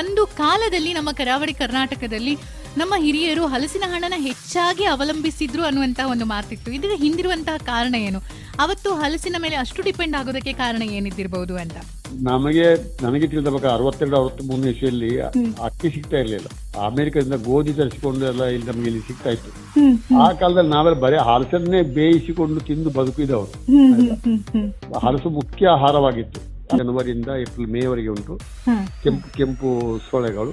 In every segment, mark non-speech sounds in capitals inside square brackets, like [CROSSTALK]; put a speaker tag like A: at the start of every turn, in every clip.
A: ಒಂದು ಕಾಲದಲ್ಲಿ ನಮ್ಮ ಕರಾವಳಿ ಕರ್ನಾಟಕದಲ್ಲಿ ನಮ್ಮ ಹಿರಿಯರು ಹಲಸಿನ ಹಣ್ಣನ್ನ ಹೆಚ್ಚಾಗಿ ಅವಲಂಬಿಸಿದ್ರು ಅನ್ನುವಂತಹ ಒಂದು ಮಾತಿತ್ತು. ಇದರ ಹಿಂದಿರುವಂತಹ ಕಾರಣ ಏನು? ಅವತ್ತು ಹಲಸಿನ ಮೇಲೆ ಅಷ್ಟು ಡಿಪೆಂಡ್ ಆಗೋದಕ್ಕೆ ಕಾರಣ ಏನಿದ್ದಿರಬಹುದು ಅಂತ?
B: ನಮಗೆ ನನಗೆ ತಿಳಿದ ಪ್ರಕಾರ ಅರವತ್ತೆರಡು ಅರವತ್ತ್ ಮೂರನೇ ಇಸ್ವಿಯಲ್ಲಿ ಅಕ್ಕಿ ಸಿಗ್ತಾ ಇರಲಿಲ್ಲ. ಅಮೆರಿಕದಿಂದ ಗೋಧಿ ತರಿಸಿಕೊಂಡು ಎಲ್ಲ ಇಲ್ಲಿ ನಮಗೆ ಇಲ್ಲಿ ಸಿಗ್ತಾ ಇತ್ತು. ಆ ಕಾಲದಲ್ಲಿ ನಾವೆಲ್ಲ ಬರೀ ಹಲಸನ್ನೇ ಬೇಯಿಸಿಕೊಂಡು ತಿಂದು ಬದುಕಿದವರು. ಹಲಸು ಮುಖ್ಯ ಆಹಾರವಾಗಿತ್ತು. ಜನವರಿಯಿಂದ ಏಪ್ರಿಲ್ ಮೇವರೆಗೆ ಉಂಟು. ಕೆಂಪು ಕೆಂಪು ಸೊಳೆಗಳು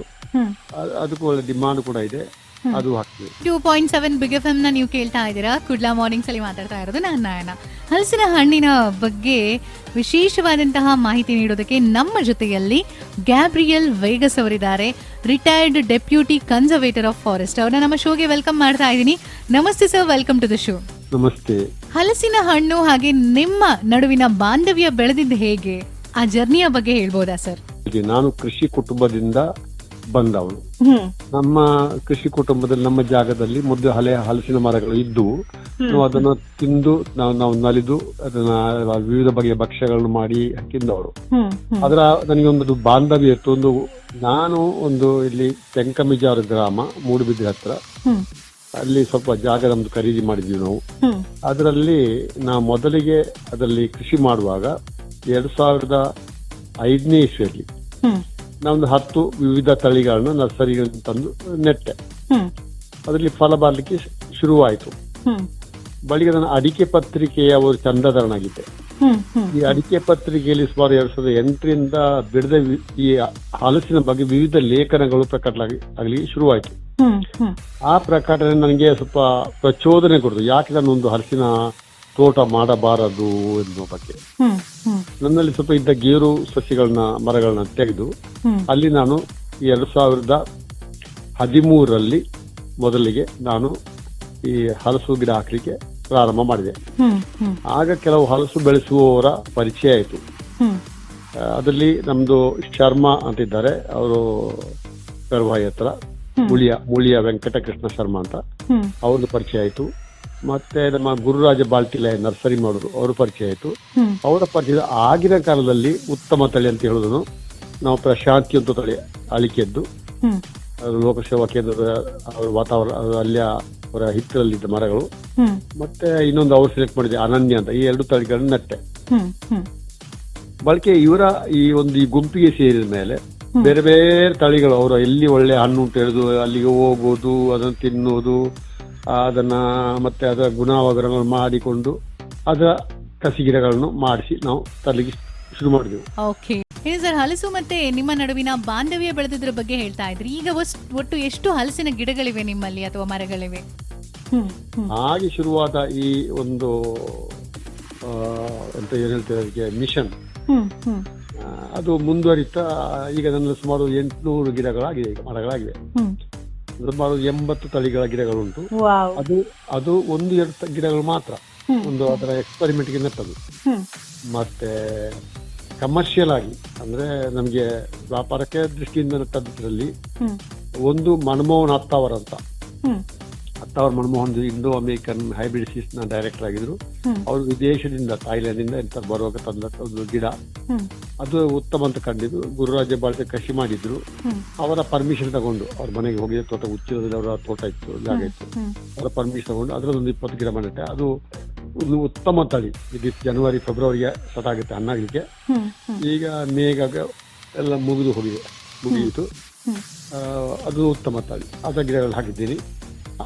B: ಅ- ಅದಕ್ಕೂ ಒಳ್ಳೆ ಡಿಮಾಂಡ್ ಕೂಡ ಇದೆ. ಅದು ಹಾಕ್ತೀವಿ.
A: ಟೂ ಪಾಯಿಂಟ್ ಸೆವೆನ್ ಬಿಗ್ ಎಫ್ನ ನೀವು ಕೇಳ್ತಾ ಇದ್ದೀರಾ? ಕುಡ್ಲಾ ಮಾರ್ನಿಂಗ್ಸ್ ಅಲ್ಲಿ ಮಾತಾಡ್ತಾ ಇರೋದು ನಾನು ನಾಯನ. ಹಲಸಿನ ಹಣ್ಣಿನ ಬಗ್ಗೆ ವಿಶೇಷವಾದಂತಹ ಮಾಹಿತಿ ನೀಡೋದಕ್ಕೆ ನಮ್ಮ ಜೊತೆಯಲ್ಲಿ ಗ್ಯಾಬ್ರಿಯಲ್ ವೇಗಸ್ ಅವರಿದ್ದಾರೆ. Retired deputy conservator of forest ಅವ್ರನ್ನ ನಮ್ಮ ಶೋಗೆ ವೆಲ್ಕಮ್ ಮಾಡ್ತಾ ಇದ್ದೀನಿ. ನಮಸ್ತೆ sir welcome to the show
B: ನಮಸ್ತೆ.
A: ಹಲಸಿನ ಹಣ್ಣು ಹಾಗೆ ನಿಮ್ಮ ನಡುವಿನ ಬಾಂಧವ್ಯ ಬೆಳೆದಿದ್ದು ಹೇಗೆ? ಆ ಜರ್ನಿಯ ಬಗ್ಗೆ ಹೇಳ್ಬೋದಾ ಸರ್?
B: ಇದು. ನಾನು ಕೃಷಿ ಕುಟುಂಬದಿಂದ ಬಂದವನು. ನಮ್ಮ ಕೃಷಿ ಕುಟುಂಬದಲ್ಲಿ ನಮ್ಮ ಜಾಗದಲ್ಲಿ ಮೊದಲು ಹಳೆ ಹಲಸಿನ ಮರಗಳು ಇದ್ದು ನಾವು ಅದನ್ನ ತಿಂದು ನಾವು ನಾವು ನಲಿದು ಅದನ್ನ ವಿವಿಧ ಬಗೆಯ ಭಕ್ಷ್ಯಗಳನ್ನು ಮಾಡಿ ತಿಂದವರು. ಅದರ ನನಗೆ ಒಂದು ಬಾಂಧವ್ಯ ಇತ್ತು. ಒಂದು ನಾನು ಒಂದು ಇಲ್ಲಿ ತೆಂಕಮಿಜಾರು ಗ್ರಾಮ ಮೂಡುಬಿದ್ರಿ ಹತ್ರ. ಅಲ್ಲಿ ಸ್ವಲ್ಪ ಜಾಗ ನಮ್ದು ಖರೀದಿ ಮಾಡಿದ್ವಿ ನಾವು. ಅದರಲ್ಲಿ ನಾ ಮೊದಲಿಗೆ ಅದರಲ್ಲಿ ಕೃಷಿ ಮಾಡುವಾಗ ಎರಡ್ ಸಾವಿರದ ಐದನೇ ಇಸ್ವಿಯಲ್ಲಿ ನಾವೊಂದು ಹತ್ತು ವಿವಿಧ ತಳಿಗಳನ್ನ ನರ್ಸರಿಗಳಿಂದ ತಂದು ನೆಟ್ಟೆ. ಅದರಲ್ಲಿ ಫಲ ಬರಲಿಕ್ಕೆ ಶುರುವಾಯಿತು. ಬಳಿಕ ನನ್ನ ಅಡಿಕೆ ಪತ್ರಿಕೆಯ ಒಂದು ಚಂದದಾರನಾಗಿದ್ದೆ ಈ ಅಡಿಕೆ ಪತ್ರಿಕೆಯಲ್ಲಿ ಸುಮಾರು ಎರಡ್ ಸಾವಿರದ ಎಂಟರಿಂದ ಬಿಡದ ಈ ಹಲಸಿನ ಬಗ್ಗೆ ವಿವಿಧ ಲೇಖನಗಳು ಪ್ರಕಟ ಆಗಲಿ ಶುರುವಾಯಿತು. ಆ ಪ್ರಕಟಣೆ ನನಗೆ ಸ್ವಲ್ಪ ಪ್ರಚೋದನೆ ಕೊಡುದು ಯಾಕೆ ನಾನು ಒಂದು ಹಲಸಿನ ತೋಟ ಮಾಡಬಾರದು ಎನ್ನುವ ಬಗ್ಗೆ. ನನ್ನಲ್ಲಿ ಸ್ವಲ್ಪ ಇದ್ದ ಗೇರು ಸಸಿಗಳನ್ನ ಮರಗಳನ್ನ ತೆಗೆದು ಅಲ್ಲಿ ನಾನು ಎರಡು ಸಾವಿರದ ಹದಿಮೂರರಲ್ಲಿ ಮೊದಲಿಗೆ ನಾನು ಈ ಹಲಸು ಗಿಡ ಹಾಕಲಿಕ್ಕೆ ಪ್ರಾರಂಭ ಮಾಡಿದೆ. ಆಗ ಕೆಲವು ಹಲಸು ಬೆಳೆಸುವವರ ಪರಿಚಯ ಆಯಿತು. ಅದರಲ್ಲಿ ನಮ್ದು ಶರ್ಮಾ ಅಂತಿದ್ದಾರೆ. ಅವರು ಪೆರ್ವಾಯಿ ಹತ್ರ ಮುಳಿಯ ಮುಳಿಯ ವೆಂಕಟಕೃಷ್ಣ ಶರ್ಮಾ ಅಂತ. ಅವ್ರದ್ದು ಪರಿಚಯ ಆಯಿತು. ಮತ್ತೆ ನಮ್ಮ ಗುರುರಾಜ ಬಾಲ್ಟಿಲೆ ನರ್ಸರಿ ಮಾಡೋರು ಅವರು ಪರಿಚಯ ಆಯಿತು. ಅವರ ಪರಿಚಯ ಆಗಿನ ಕಾಲದಲ್ಲಿ ಉತ್ತಮ ತಳಿ ಅಂತ ಹೇಳೋದನ್ನು ನಾವು ಪ್ರಶಾಂತಿ ಅಂತ ತಳಿ ಅಳಿಕೆದ್ದು. ಲೋಕಸೇವಾ ಕೇಂದ್ರದ ಅವರ ವಾತಾವರಣ ಅಲ್ಲಿಯ ಅವರ ಹಿತ್ತಲಲ್ಲಿದ್ದ ಮರಗಳು. ಮತ್ತೆ ಇನ್ನೊಂದು ಅವ್ರು ಸೆಲೆಕ್ಟ್ ಮಾಡಿದೆ ಅನನ್ಯ ಅಂತ. ಈ ಎರಡು ತಳಿಗಳನ್ನು ನೆಟ್ಟೆ. ಬಳಕೆ ಇವರ ಈ ಒಂದು ಈ ಗುಂಪಿಗೆ ಸೇರಿದ ಮೇಲೆ ಬೇರೆ ಬೇರೆ ತಳಿಗಳು ಅವರು ಎಲ್ಲಿ ಒಳ್ಳೆ ಹಣ್ಣು ಅಂತ ಹಿಡಿದು ಅಲ್ಲಿಗೆ ಹೋಗೋದು ಅದನ್ನು ತಿನ್ನುವುದು ಆ, ಅದನ್ನ ಮತ್ತೆ ಅದರ ಗುಣಾವಗರಗಳನ್ನು ಮಾಡಿಕೊಂಡು ಅದರ ಕಸಿ ಗಿಡಗಳನ್ನು ಮಾಡಿಸಿ ನಾವು ತರಲಿಕ್ಕೆ ಶುರು ಮಾಡಿದೆವು.
A: ಓಕೆ ಏನು ಸರ್ ಹಲಸು ಮತ್ತೆ ನಿಮ್ಮ ನಡುವಿನ ಬಾಂಧವ್ಯ ಬೆಳೆದಿದ್ರ ಬಗ್ಗೆ ಹೇಳ್ತಾ ಇದ್ರಿ. ಈಗ ಒಟ್ಟು ಎಷ್ಟು ಹಲಸಿನ ಗಿಡಗಳಿವೆ ನಿಮ್ಮಲ್ಲಿ ಅಥವಾ ಮರಗಳಿವೆ?
B: ಹಾಗೆ ಶುರುವಾದ ಈ ಒಂದು ಆ, ಎಂತ ಏನ್ ಹೇಳ್ತಾರೆ ಅದಕ್ಕೆ ಮಿಷನ್. ಅದು ಮುಂದುವರಿತಾ ಈಗ ನನ್ನ ಸುಮಾರು ಎಂಟುನೂರು ಗಿಡಗಳಾಗಿದೆ ಈಗ ಮರಗಳಾಗಿವೆ. ಸುಮಾರು ಎಂಬತ್ತು ತಳಿಗಳ ಗಿಡಗಳು ಉಂಟು ಅದು ಅದು ಒಂದು ಎರಡು ಗಿಡಗಳು ಮಾತ್ರ. ಒಂದು ಅದರ ಎಕ್ಸ್ಪರಿಮೆಂಟ್ಗೆ ನೆಟ್ಟದು ಮತ್ತೆ ಕಮರ್ಷಿಯಲ್ ಆಗಿ ಅಂದ್ರೆ ನಮಗೆ ವ್ಯಾಪಾರಕ್ಕೆ ದೃಷ್ಟಿಯಿಂದ ನೆಟ್ಟದ್ರಲ್ಲಿ ಒಂದು ಮನಮೋಹನ್ ಹತ್ತಾವರ್ ಅಂತ. ಹತ್ತಾವರ್ ಮನಮೋಹನ್ ಇಂಡೋ ಅಮೆರಿಕನ್ ಹೈಬ್ರಿಡ್ನ ಡೈರೆಕ್ಟರ್ ಆಗಿದ್ರು. ಅವರು ವಿದೇಶದಿಂದ ಥಾಯ್ಲೆಂಡ್ ಇಂದ ಎಂತ ಬರುವಾಗ ತಂದ ಒಂದು ಗಿಡ. ಅದು ಉತ್ತಮ ಅಂತ ಕಂಡಿದ್ದು. ಗುರುರಾಜ ಬಾಳ್ತೆ ಕೃಷಿ ಮಾಡಿದ್ರು. ಅವರ ಪರ್ಮಿಷನ್ ತಗೊಂಡು ಅವ್ರ ಮನೆಗೆ ಹೋಗಿ ತೋಟ ಉಚ್ಚಿರೋದ್ರಲ್ಲಿ ಅವರ ತೋಟ ಇತ್ತು ಜಾಗ ಇತ್ತು. ಅವರ ಪರ್ಮಿಷನ್ ತಗೊಂಡು ಅದರಲ್ಲೊಂದು ಇಪ್ಪತ್ತು ಗಿಡ ಮಾಡಿಟ್ಟೆ ಅದು ಒಂದು ಉತ್ತಮ ತಳಿ. ಇದು ಜನವರಿ ಫೆಬ್ರವರಿಗೆ ಸ್ಟಾರ್ಟ್ ಆಗುತ್ತೆ ಅನ್ನಾಗಲಿಕ್ಕೆ. ಈಗ ಮೇಗ ಎಲ್ಲ ಮುಗಿದು ಹೋಗಿದೆ. ಮುಗಿಯಿತು. ಅದು ಉತ್ತಮ ತಳಿ. ಅದ ಗಿಡಗಳು ಹಾಕಿದ್ದೀನಿ.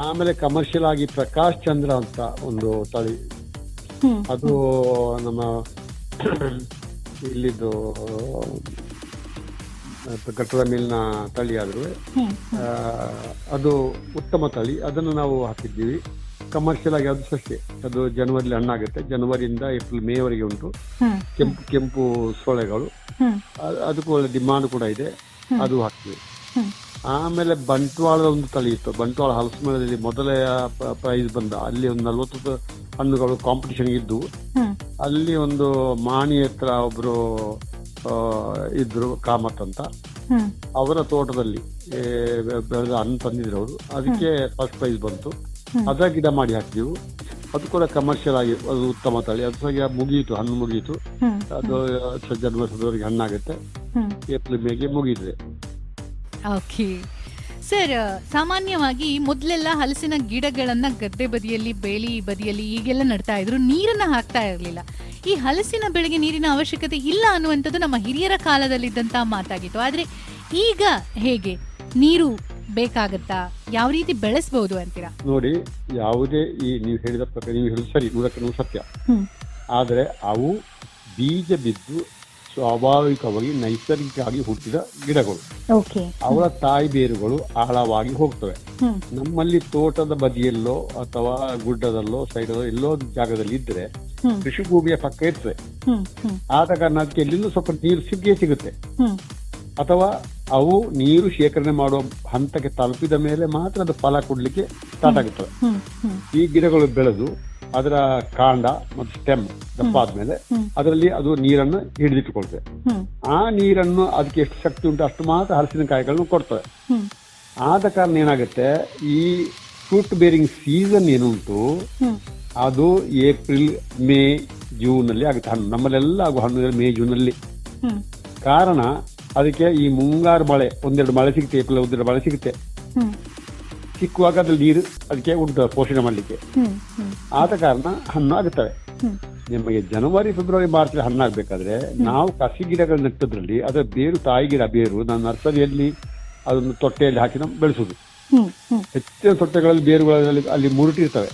B: ಆಮೇಲೆ ಕಮರ್ಷಿಯಲ್ ಆಗಿ ಪ್ರಕಾಶ್ ಚಂದ್ರ ಅಂತ ಒಂದು ತಳಿ. ಅದು ನಮ್ಮ ಇಲ್ಲಿದ್ದು ಕಟ್ಟಡ ಮೇಲಿನ ತಳಿ ಆದರೂ. ಅದು ಉತ್ತಮ ತಳಿ. ಅದನ್ನು ನಾವು ಹಾಕಿದ್ದೀವಿ. ಕಮರ್ಷಿಯಲ್ ಆಗಿ ಅದು ಸಸ್ಯ. ಅದು ಜನವರಿಲಿ ಹಣ್ಣಾಗುತ್ತೆ. ಜನವರಿಯಿಂದ ಏಪ್ರಿಲ್ ಮೇವರೆಗೆ ಉಂಟು. ಕೆಂಪು ಕೆಂಪು ಸೊಳೆಗಳು ಅದಕ್ಕೂ ಒಳ್ಳೆ ಡಿಮಾಂಡ್ ಕೂಡ ಇದೆ. ಅದು ಹಾಕ್ತೀವಿ. ಆಮೇಲೆ ಬಂಟ್ವಾಳದ ಒಂದು ತಳಿ ಇತ್ತು. ಬಂಟ್ವಾಳ ಹಲಸು ಮೇಳದಲ್ಲಿ ಮೊದಲ ಪ್ರೈಸ್ ಬಂದ. ಅಲ್ಲಿ ಒಂದು ನಲವತ್ತು ಹಣ್ಣುಗಳು ಕಾಂಪಿಟಿಷನ್ ಇದ್ದು ಅಲ್ಲಿ ಒಂದು ಮಾಣಿ ಹತ್ರ ಒಬ್ರು ಇದ್ರು ಕಾಮತ್ ಅಂತ. ಅವರ ತೋಟದಲ್ಲಿ ಬೆಳೆದ ಹಣ್ಣು ತಂದಿದ್ರು ಅವರು. ಅದಕ್ಕೆ ಫಸ್ಟ್ ಪ್ರೈಸ್ ಬಂತು. ಅದ ಗಿಡ ಮಾಡಿ ಹಾಕಿದೆವು. ಅದು ಕೂಡ ಕಮರ್ಷಿಯಲ್ ಆಗಿ ಅದು ಉತ್ತಮ ತಳಿ. ಅದು ಸಹ ಮುಗಿಯಿತು ಹಣ್ಣು ಮುಗಿಯಿತು. ಅದು ಜನವರಿ ಫೆಬ್ರವರಿಗೆ ಹಣ್ಣಾಗುತ್ತೆ. ಏಪ್ರಿಲ್ ಮೇಗೆ ಮುಗಿಯಿತದೆ
A: ಓಕೆ ಸರ್ ಸಾಮಾನ್ಯವಾಗಿ ಮೊದಲೆಲ್ಲ ಹಲಸಿನ ಗಿಡಗಳನ್ನ ಗದ್ದೆ ಬದಿಯಲ್ಲಿ ಬೇಲಿ ಬದಿಯಲ್ಲಿ ಈಗೆಲ್ಲ ನಡ್ತಾ ಇದ್ರು. ನೀರನ್ನ ಹಾಕ್ತಾ ಇರಲಿಲ್ಲ. ಈ ಹಲಸಿನ ಬೆಳೆಗೆ ನೀರಿನ ಅವಶ್ಯಕತೆ ಇಲ್ಲ ಅನ್ನುವಂಥದ್ದು ನಮ್ಮ ಹಿರಿಯರ ಕಾಲದಲ್ಲಿದ್ದಂತಹ ಮಾತಾಗಿತ್ತು. ಆದ್ರೆ ಈಗ ಹೇಗೆ? ನೀರು ಬೇಕಾಗತ್ತಾ? ಯಾವ ರೀತಿ ಬೆಳೆಸಬಹುದು ಅಂತೀರಾ?
B: ನೋಡಿ ಯಾವುದೇ ಈ ನೀವು ಹೇಳಿದ ಪ್ರಕಾರ ನೀವು ಹೇಳಿದ ಸರಿ ನೂರಕ್ಕೆ ನೂರು ಸತ್ಯ ಆದರೆ ಅವು ಬೀಜ ಬಿದ್ದು ಸ್ವಾಭಾವಿಕವಾಗಿ ನೈಸರ್ಗಿಕವಾಗಿ ಹುಟ್ಟಿದ ಗಿಡಗಳು. ಅವರ ತಾಯಿ ಬೇರುಗಳು ಆಳವಾಗಿ ಹೋಗ್ತವೆ. ನಮ್ಮಲ್ಲಿ ತೋಟದ ಬದಿಯಲ್ಲೋ ಅಥವಾ ಗುಡ್ಡದಲ್ಲೋ ಸೈಡಲ್ಲೋ ಎಲ್ಲೋ ಜಾಗದಲ್ಲಿ ಇದ್ರೆ ಕೃಷಿ ಭೂಮಿಯ ಪಕ್ಕ ಇರ್ತದೆ. ಆದ ಕಾರಣ ಅದಕ್ಕೆ ಎಲ್ಲಿಂದ ಸ್ವಲ್ಪ ನೀರು ಸಿಗೇ ಸಿಗುತ್ತೆ. ಅಥವಾ ಅವು ನೀರು ಶೇಖರಣೆ ಮಾಡುವ ಹಂತಕ್ಕೆ ತಲುಪಿದ ಮೇಲೆ ಮಾತ್ರ ಅದು ಫಲ ಕೊಡ್ಲಿಕ್ಕೆ ಸ್ಟಾರ್ಟ್
C: ಹ್ಮ್.
B: ಈ ಗಿಡಗಳು ಬೆಳೆದು ಅದರ ಕಾಂಡ ಮತ್ತು ಸ್ಟೆಮ್ ದಪ್ಪ ಆದ್ಮೇಲೆ. ಅದರಲ್ಲಿ ಅದು ನೀರನ್ನು ಹಿಡಿದಿಟ್ಟುಕೊಳ್ತದೆ. ಆ ನೀರನ್ನು ಅದಕ್ಕೆ ಎಷ್ಟು ಶಕ್ತಿ ಉಂಟು ಅಷ್ಟು ಮಾತ್ರ ಹಲಸಿನಕಾಯಿಗಳನ್ನು ಕೊಡ್ತವೆ.
C: ಹ್ಮ್.
B: ಆದ ಕಾರಣ ಏನಾಗುತ್ತೆ? ಈ ಫ್ರೂಟ್ ಬೇರಿಂಗ್ ಸೀಸನ್ ಏನುಂಟು? ಅದು ಏಪ್ರಿಲ್ ಮೇ ಜೂನ್ ಅಲ್ಲಿ ಆಗುತ್ತೆ ಹಣ್ಣು. ನಮ್ಮಲ್ಲೆಲ್ಲ ಆಗುವ ಹಣ್ಣು ಮೇ ಜೂನ್ ಅಲ್ಲಿ ಕಾರಣ ಅದಕ್ಕೆ ಈ ಮುಂಗಾರು ಮಳೆ ಒಂದೆರಡು ಮಳೆ ಸಿಗುತ್ತೆ ಏಪ್ರಿಲ್ ಒಂದೆರಡು ಮಳೆ ಸಿಗುತ್ತೆ. ಸಿಕ್ಕುವಾಗ ಅದ್ರಲ್ಲಿ ನೀರು ಅದಕ್ಕೆ ಉಂಟು ಪೋಷಣೆ ಮಾಡಲಿಕ್ಕೆ. ಆದ ಕಾರಣ ಹಣ್ಣು ಆಗುತ್ತವೆ
C: ಹ್ಮ್.
B: ನಿಮಗೆ ಜನವರಿ ಫೆಬ್ರವರಿ ಮಾರ್ಚ್ ಹಣ್ಣಾಗಬೇಕಾದ್ರೆ ನಾವು ಕಸಿ ಗಿಡಗಳು ನೆಟ್ಟದ್ರಲ್ಲಿ ಅದರ ಬೇರು ತಾಯಿ ಗಿಡ ಬೇರು ನಾನು ನರ್ಸರಿಯಲ್ಲಿ ಅದನ್ನು ತೊಟ್ಟೆಯಲ್ಲಿ ಹಾಕಿ ನಾವು ಬೆಳೆಸುದು. ಹೆಚ್ಚಿನ ತೊಟ್ಟೆಗಳಲ್ಲಿ ಬೇರುಗಳಲ್ಲಿ ಅಲ್ಲಿ ಮುರುಟಿರ್ತವೆ.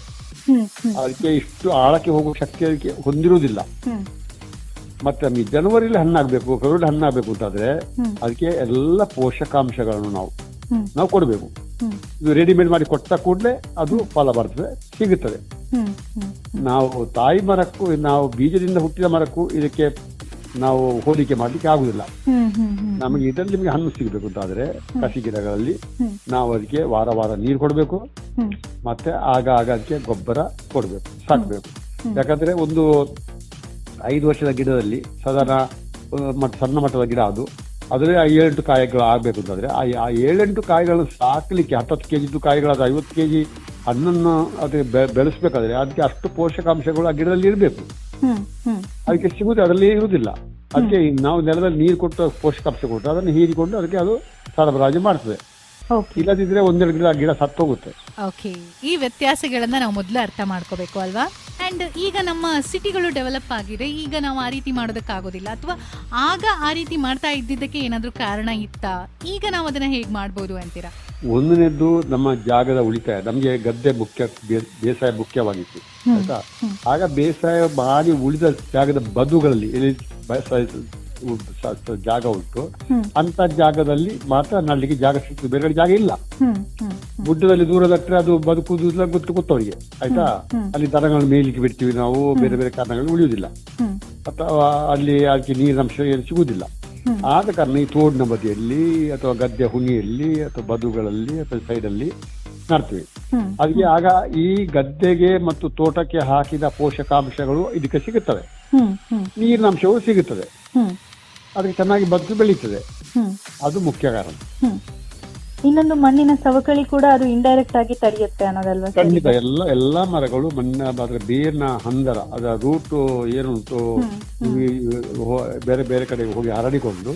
B: ಅದಕ್ಕೆ ಇಷ್ಟು ಆಳಕ್ಕೆ ಹೋಗುವ ಶಕ್ತಿ ಅದಕ್ಕೆ ಹೊಂದಿರುವುದಿಲ್ಲ. ಮತ್ತೆ ನಮಗೆ ಜನವರಿಲಿ ಹಣ್ಣಾಗಬೇಕು ಫೆಬ್ರವರಿ ಹಣ್ಣಾಗಬೇಕು ಅಂತಾದ್ರೆ. ಅದಕ್ಕೆ ಎಲ್ಲ ಪೋಷಕಾಂಶಗಳನ್ನು ನಾವು ನಾವು ಕೊಡಬೇಕು. ಇದು ರೆಡಿಮೇಡ್ ಮಾಡಿ ಕೊಟ್ಟ ಕೂಡಲೇ ಅದು ಫಲ ಬರ್ತದೆ, ಸಿಗುತ್ತದೆ. ನಾವು ತಾಯಿ ಮರಕ್ಕೂ, ನಾವು ಬೀಜದಿಂದ ಹುಟ್ಟಿದ ಮರಕ್ಕೂ ಇದಕ್ಕೆ ನಾವು ಹೋಲಿಕೆ ಮಾಡ್ಲಿಕ್ಕೆ ಆಗುದಿಲ್ಲ ನಮಗೆ ಇದರಲ್ಲಿ ನಿಮಗೆ ಹಣ್ಣು ಸಿಗಬೇಕು ಅಂತಾದ್ರೆ ಕಸಿ ಗಿಡಗಳಲ್ಲಿ. ನಾವು ಅದಕ್ಕೆ ವಾರ ವಾರ ನೀರು ಕೊಡಬೇಕು. ಮತ್ತೆ ಆಗ ಆಗ ಅದಕ್ಕೆ ಗೊಬ್ಬರ ಕೊಡಬೇಕು, ಸಾಕಬೇಕು. ಯಾಕಂದ್ರೆ ಒಂದು ಐದು ವರ್ಷದ ಗಿಡದಲ್ಲಿ, ಸಾಧಾರಣ ಸಣ್ಣ ಮಟ್ಟದ ಗಿಡ ಅದು ಅದರಲ್ಲಿ ಆ ಏಳೆಂಟು ಕಾಯಿಗಳು ಆಗಬೇಕು ಅಂತಂದ್ರೆ ಆ ಆ ಏಳೆಂಟು ಕಾಯಿಗಳನ್ನು ಸಾಕಲಿಕ್ಕೆ ಹತ್ತತ್ತು ಕಾಯಿಗಳು ಕಾಯಿಗಳಾದ ಐವತ್ತು ಕೆಜಿ ಹಣ್ಣನ್ನು ಅದಕ್ಕೆ ಬೆ- ಬೆಳೆಸ್ಬೇಕಾದ್ರೆ ಅದಕ್ಕೆ ಅಷ್ಟು ಪೋಷಕಾಂಶಗಳು ಆ ಗಿಡದಲ್ಲಿ ಇರಬೇಕು. ಅದಕ್ಕೆ ಸಿಗುತ್ತೆ ಅದರಲ್ಲಿ ಇರುವುದಿಲ್ಲ. ಅದಕ್ಕೆ ನಾವು ನೆಲದಲ್ಲಿ ನೀರು ಕೊಟ್ಟು ಪೋಷಕಾಂಶ ಕೊಟ್ಟು ಅದನ್ನು ಹೀರಿಕೊಂಡು ಅದಕ್ಕೆ ಅದು ಸರಬರಾಜು ಮಾಡ್ತದೆ. ಇಲ್ಲದಿದ್ರೆ ಒಂದೆರಡು ಗಿಡ ಗಿಡ ಸತ್ತೋಗುತ್ತೆ.
A: ಓಕೆ ಈ ವ್ಯತ್ಯಾಸಗಳನ್ನ ನಾವು ಮೊದಲು ಅರ್ಥ ಮಾಡ್ಕೋಬೇಕು ಅಲ್ವಾ? ಅಂಡ್ ಈಗ ನಮ್ಮ ಸಿಟಿಗಳು ಡೆವಲಪ್ ಆಗಿದೆ ಈಗ ನಾವು ಆ ರೀತಿ ಮಾಡೋದಕ್ಕಾಗೋದಿಲ್ಲ. ಅಥವಾ ಆಗ ಆ ರೀತಿ ಮಾಡ್ತಾ ಇದ್ದಿದ್ದಕ್ಕೆ ಏನಾದರೂ ಕಾರಣ ಇತ್ತಾ? ಈಗ ನಾವು ಅದನ್ನ ಹೇಗ್ ಮಾಡ್ಬೋದು ಅಂತೀರಾ?
B: ಒಂದನೇದ್ದು ನಮ್ಮ ಜಾಗದ ಉಳಿತಾಯ. ನಮಗೆ ಗದ್ದೆ ಮುಖ್ಯ ಬೇ- ಬೇಸಾಯ ಮುಖ್ಯವಾಗಿತ್ತು. ಆಯ್ತಾ? ಆಗ ಬೇಸಾಯ ಮಾಡಿ ಉಳಿದ ಜಾಗದ ಬದುಗಳಲ್ಲಿ ಉ- ಸ- ಸ- ಜಾಗ ಉಂಟು.
C: ಹ್ಮ್.
B: ಅಂತ ಜಾಗದಲ್ಲಿ ಮಾತ್ರ ನಡ್ಲಿಕ್ಕೆ ಜಾಗ ಸಿಗ್ತದೆ ಬೇರೆ ಕಡೆ ಜಾಗ ಇಲ್ಲ.
C: ಹ್ಮ್ ಹ್ಮ್
B: ಗುಡ್ಡದಲ್ಲಿ ದೂರದಟ್ಟರೆ ಅದು ಬದುಕುದು ಗೊತ್ತು ಗೊತ್ತವರಿಗೆ. ಆಯ್ತಾ. ಅಲ್ಲಿ ದನಗಳನ್ನು ಮೇಯ್ಲಿಕ್ಕೆ ಬಿಡ್ತೀವಿ ನಾವು ಬೇರೆ ಬೇರೆ ಕಾರಣಗಳು ಉಳಿಯುವುದಿಲ್ಲ.
C: ಹ್ಮ್.
B: ಅಥವಾ ಅಲ್ಲಿ ಅದಕ್ಕೆ ನೀರಿನಂಶ ಏನು ಸಿಗುವುದಿಲ್ಲ. ಆದ ಕಾರಣ ಈ ತೋಡಿನ ಬದಿಯಲ್ಲಿ ಅಥವಾ ಗದ್ದೆ ಹುಣಿಯಲ್ಲಿ ಅಥವಾ ಬದುಗಳಲ್ಲಿ ಅಥವಾ ಸೈಡಲ್ಲಿ ನಡ್ತೀವಿ.
C: ಹ್ಮ್.
B: ಅದಕ್ಕೆ ಆಗ ಈ ಗದ್ದೆಗೆ ಮತ್ತು ತೋಟಕ್ಕೆ ಹಾಕಿದ ಪೋಷಕಾಂಶಗಳು ಇದಕ್ಕೆ ಸಿಗುತ್ತವೆ.
C: ಹ್ಮ್ ಹ್ಮ್.
B: ನೀರಿನ ಅಂಶವು ಸಿಗುತ್ತದೆ.
C: ಹ್ಮ್.
B: ಅದಕ್ಕೆ ಚೆನ್ನಾಗಿ ಬದುಕು ಬೆಳೀತದೆ. ಅದು ಮುಖ್ಯ ಕಾರಣ.
C: ಇನ್ನೊಂದು ಮಣ್ಣಿನ ಸವಕಳಿ ಕೂಡ ಅದು ಇಂಡೈರೆಕ್ಟ್ ಆಗಿ ತಡೆಯುತ್ತೆ ಅನ್ನೋದಲ್ವಾ ಸರ್?
B: ಖಂಡಿತ. ಎಲ್ಲ ಎಲ್ಲಾ ಮರಗಳು ಮಣ್ಣ ಅದರ ಬೇರಿನ ಹಂದರ ಅದರ ರೂಟ್ ಏನುಂಟು ಈ- ಬೇರೆ ಬೇರೆ ಕಡೆ ಹೋಗಿ ಹರಡಿಕೊಂಡು.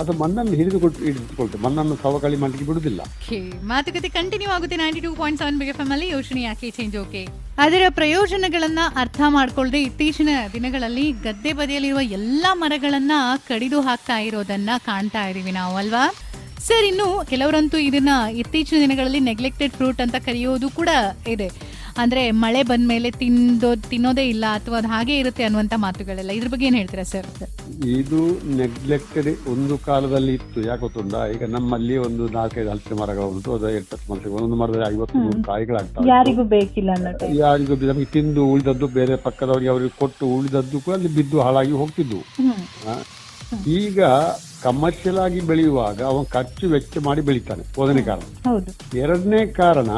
B: ಅದು ಮಣ್ಣನ್ನು ಹಿಡಿದು ಹಿಡಿದುಕೊಳ್ತದೆ. ಮಣ್ಣನ್ನು ಸವಕಳಿ ಮಾಡಲಿಕ್ಕೆ ಬಿಡುದಿಲ್ಲ.
A: ಮಾತುಕತೆ ಕಂಟಿನ್ಯೂ ಆಗುತ್ತೆ ninety two point seven big ಅಲ್ಲಿ. ಯೋಚನೆ ಯಾಕೆ ಚೇಂಜ್ ಓಕೆ ಅದರ ಪ್ರಯೋಜನಗಳನ್ನ ಅರ್ಥ ಮಾಡ್ಕೊಳ್ಳದೆ ಇತ್ತೀಚಿನ ದಿನಗಳಲ್ಲಿ ಗದ್ದೆ ಬದಿಯಲ್ಲಿರುವ ಎಲ್ಲಾ ಮರಗಳನ್ನ ಕಡಿದು ಹಾಕ್ತಾ ಇರೋದನ್ನ ಕಾಣ್ತಾ ಇದೀವಿ ನಾವು ಅಲ್ವಾ ಸರ್ ಇನ್ನು ಕೆಲವರಂತೂ ಇದನ್ನ ಇತ್ತೀಚಿನ ದಿನಗಳಲ್ಲಿ ನೆಗ್ಲೆಕ್ಟೆಡ್ ಫ್ರೂಟ್ ಅಂತ ಕರೆಯೋದು ಕೂಡ ಇದೆ. ಅಂದ್ರೆ ಮಳೆ ಬಂದ ಮೇಲೆ ತಿಂದೋ ತಿನ್ನೋದೇ ಇಲ್ಲ ಅಥವಾ ಅದು ಹಾಗೆ ಇರುತ್ತೆ ಅನ್ನುವಂತ ಮಾತುಗಳೆಲ್ಲ. ಇದ್ರ ಬಗ್ಗೆ ಏನ್ ಹೇಳ್ತೀರಾ ಸರ್?
B: ಇದು ನೆಗ್ಲೆಕ್ಟೆಡ್ ಒಂದು ಕಾಲದಲ್ಲಿ ಇತ್ತು. ಯಾಕೆ ಗೊತ್ತುಂಟಾ? ಈಗ ನಮ್ಮಲ್ಲಿ ಒಂದು ನಾಲ್ಕೈದು ಹಲಸಿನ ಮರಗಳು ಉಂಟು ಅದು ಎಂಟತ್ತು ಮರಗಳು ಒಂದೊಂದು ಮರದಲ್ಲಿ ಐವತ್ತು ನೂರು ಕಾಯಿಗಳಾಗ್ತವೆ
C: ಯಾರಿಗೂ ಬೇಕಿಲ್ಲ
B: ಯಾರಿಗೂ ನಮಗೆ ತಿಂದು ಉಳಿದದ್ದು ಬೇರೆ ಪಕ್ಕದವರಿಗೆ ಅವರಿಗೆ ಕೊಟ್ಟು ಉಳಿದದ್ದು ಕೂಡ ಅಲ್ಲಿ ಬಿದ್ದು ಹಾಳಾಗಿ ಹೋಗ್ತಿದ್ವು. ಈಗ ಕಮರ್ಷಿಯಲ್ ಆಗಿ ಬೆಳೆಯುವಾಗ ಅವನು ಖರ್ಚು ವೆಚ್ಚ ಮಾಡಿ ಬೆಳಿತಾನೆ ಮೊದಲನೇ ಕಾರಣ.
C: ಹೌದು.
B: ಎರಡನೇ ಕಾರಣ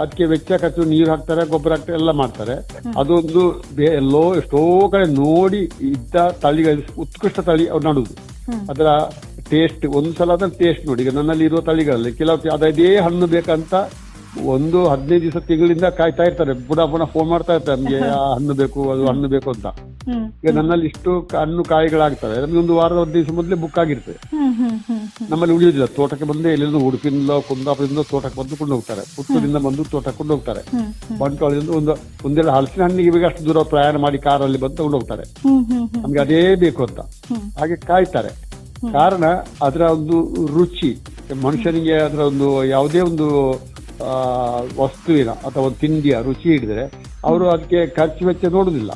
B: ಅದಕ್ಕೆ ವೆಚ್ಚ ಖರ್ಚು ನೀರು ಹಾಕ್ತಾರೆ ಗೊಬ್ಬರ ಹಾಕ್ತಾರೆ ಎಲ್ಲ ಮಾಡ್ತಾರೆ. ಅದೊಂದು ಎಲ್ಲೋ ಎಷ್ಟೋ ಕಡೆ ನೋಡಿ ಇದ್ದ ತಳಿಗಳ ಉತ್ಕೃಷ್ಟ ತಳಿ ಅವ್ರು
C: ನಡುವುದು.
B: ಅದರ ಟೇಸ್ಟ್ ಒಂದ್ಸಲ ಸಲ ಅದರ ಟೇಸ್ಟ್ ನೋಡಿ. ಈಗ ನನ್ನಲ್ಲಿ ಇರುವ ತಳಿಗಳಲ್ಲಿ ಕೆಲವು ಅದೇ ಹಣ್ಣು ಬೇಕಂತ ಒಂದು ಹದಿನೈದು ದಿವಸ ತಿಂಗಳಿಂದ ಕಾಯ್ತಾ ಇರ್ತಾರೆ. ಪುನಃ ಪುನಃ ಫೋನ್ ಮಾಡ್ತಾ ಇರ್ತಾರೆ. ನಮ್ಗೆ ಆ ಹಣ್ಣು ಬೇಕು ಅದು ಹಣ್ಣು ಬೇಕು ಅಂತ. ಈಗ ನನ್ನಲ್ಲಿ ಇಷ್ಟು ಹಣ್ಣು ಕಾಯಿಗಳಾಗ್ತವೆ. ನಮ್ಗೆ ಒಂದು ವಾರದ ಒಂದು ದಿವಸ ಮೊದಲೇ ಬುಕ್ ಆಗಿರ್ತದೆ. ನಮ್ಮಲ್ಲಿ ಉಳಿಯೋದಿಲ್ಲ. ತೋಟಕ್ಕೆ ಬಂದೇ ಎಲ್ಲಿಂದ ಉಡುಪಿನಿಂದ ಕುಂದಾಪುರದಿಂದ ತೋಟಕ್ಕೆ ಬಂದು ಕೊಂಡು ಹೋಗ್ತಾರೆ. ಪುತ್ತೂರಿಂದ ಬಂದು ತೋಟಕ್ಕೆ ಕೊಂಡು ಹೋಗ್ತಾರೆ. ಬಂಟ್ವಾಳದಿಂದ ಒಂದು ಒಂದೆರಡು ಹಲಸಿನ ಹಣ್ಣಿಗೆ ಬೇಕು ಅಷ್ಟು ದೂರ ಪ್ರಯಾಣ ಮಾಡಿ ಕಾರಲ್ಲಿ ಬಂದು ತಗೊಂಡು ಹೋಗ್ತಾರೆ. ನಮ್ಗೆ ಅದೇ ಬೇಕು ಅಂತ. ಹಾಗೆ ಕಾಯ್ತಾರೆ. ಕಾರಣ ಅದರ ಒಂದು ರುಚಿ ಮನುಷ್ಯನಿಗೆ ಅದರ ಒಂದು ಯಾವುದೇ ಒಂದು ವಸ್ತುವಿನ ಅಥವಾ ಒಂದು ತಿಂಡಿಯ ರುಚಿ ಹಿಡಿದ್ರೆ ಅವರು ಅದಕ್ಕೆ ಖರ್ಚು ವೆಚ್ಚ ನೋಡುದಿಲ್ಲ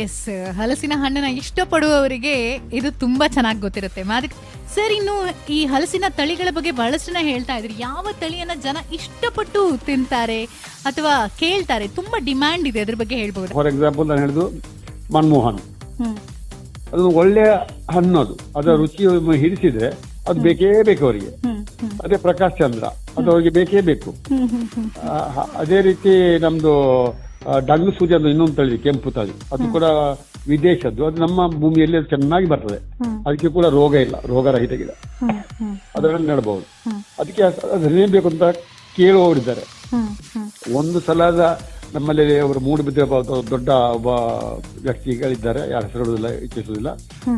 A: ಎಸ್ ಹಲಸಿನ ಹಣ್ಣನ್ನ ಇಷ್ಟಪಡುವವರಿಗೆ ಇದು ತುಂಬಾ ಚೆನ್ನಾಗಿ ಗೊತ್ತಿರುತ್ತೆ. ಮಾದಕ್ ಸರ್ ಇನ್ನು ಈ ಹಲಸಿನ ತಳಿಗಳ ಬಗ್ಗೆ ಬಹಳಷ್ಟು ಜನ ಹೇಳ್ತಾ ಇದ್ರಿ. ಯಾವ ತಳಿಯನ್ನ ಜನ ಇಷ್ಟಪಟ್ಟು ತಿಂತಾರೆ ಅಥವಾ ಕೇಳ್ತಾರೆ? ತುಂಬಾ ಡಿಮ್ಯಾಂಡ್ ಇದೆ ಅದ್ರ ಬಗ್ಗೆ ಹೇಳ್ಬೋದು?
B: ಫಾರ್ ಎಕ್ಸಾಂಪಲ್ ನಾನು ಹೇಳುದು ಮನ್ಮೋಹನ್. ಅದು ಒಳ್ಳೆಯ ಹಣ್ಣು ಅದು. ಅದರ ರುಚಿ ಹಿಡಿಸಿದ್ರೆ ಅದು ಬೇಕೇ ಬೇಕು ಅವರಿಗೆ. ಅದೇ ಪ್ರಕಾಶ್ ಚಂದ್ರ. ಅದು ಅವರಿಗೆ ಬೇಕೇ ಬೇಕು. ಅದೇ ರೀತಿ ನಮ್ದು ಡಗ್ಲು ಸೂರ್ಯ ಸೂಜಿ ಅಂತ ಇನ್ನೊಂದು ತಳಿ ಕೆಂಪು ತಳಿ. ಅದು ಕೂಡ ವಿದೇಶದ್ದು. ಅದು ನಮ್ಮ ಭೂಮಿಯಲ್ಲಿ ಅದು ಚೆನ್ನಾಗಿ ಬರ್ತದೆ. ಅದಕ್ಕೆ ಕೂಡ ರೋಗ ಇಲ್ಲ, ರೋಗರಹಿತ ಗಿಡ. ಅದರಲ್ಲಿ ನೆಡಬಹುದು. ಅದಕ್ಕೆ ಅದೇನ್ ಬೇಕು ಅಂತ ಕೇಳುವವರಿದ್ದಾರೆ ಒಂದು ಸಲದ ನಮ್ಮಲ್ಲಿ ಅವರು ಮೂಡಿ ಒಬ್ಬ ದೊಡ್ಡ ಒಬ್ಬ ವ್ಯಕ್ತಿಗಳಿದ್ದಾರೆ. ಯಾರ ಹೆಸರು ಹೇಳುವುದಿಲ್ಲ ಇಚ್ಛಿಸುವುದಿಲ್ಲ.